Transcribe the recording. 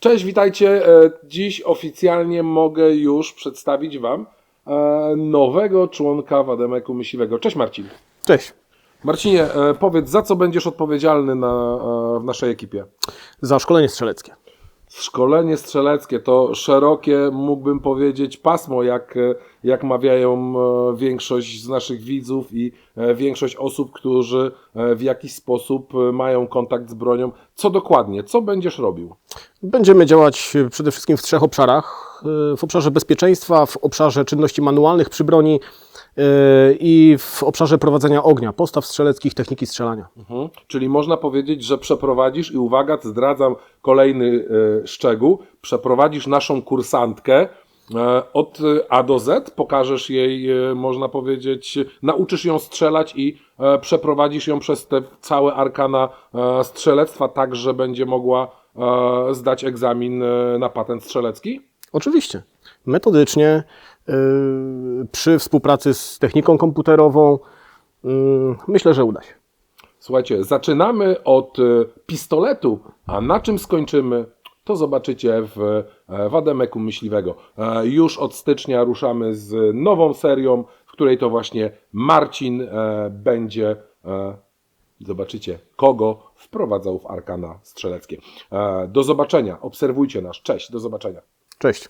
Cześć, witajcie. E, Dziś oficjalnie mogę już przedstawić Wam e, nowego członka Wademeku Myśliwego. Cześć Marcin. Cześć. Marcinie, e, powiedz, za co będziesz odpowiedzialny na, w naszej ekipie? Za szkolenie strzeleckie. Szkolenie strzeleckie to szerokie, mógłbym powiedzieć, pasmo, jak, jak mawiają e, większość z naszych widzów i e, większość osób, którzy e, w jakiś sposób mają kontakt z bronią. Co dokładnie? Co będziesz robił? Będziemy działać przede wszystkim w trzech obszarach. W obszarze bezpieczeństwa, w obszarze czynności manualnych przy broni i w obszarze prowadzenia ognia, postaw strzeleckich, techniki strzelania. Mhm. Czyli można powiedzieć, że przeprowadzisz, i uwaga, zdradzam kolejny e, szczegół, przeprowadzisz naszą kursantkę e, od e, A do Z, pokażesz jej, e, można powiedzieć, nauczysz ją strzelać i e, przeprowadzisz ją przez te całe arkana e, strzelectwa, tak, że będzie mogła e, zdać egzamin e, na patent strzelecki? Oczywiście. Metodycznie, e, przy współpracy z techniką komputerową, mm, myślę, że uda się. Słuchajcie, zaczynamy od e, pistoletu, a na czym skończymy, to zobaczycie w e, Wademeku Myśliwego. E, Już od stycznia ruszamy z nową serią, w której to właśnie Marcin e, będzie, zobaczycie, kogo wprowadzał w arkana strzeleckie. Do zobaczenia, obserwujcie nas. Cześć, do zobaczenia. Cześć.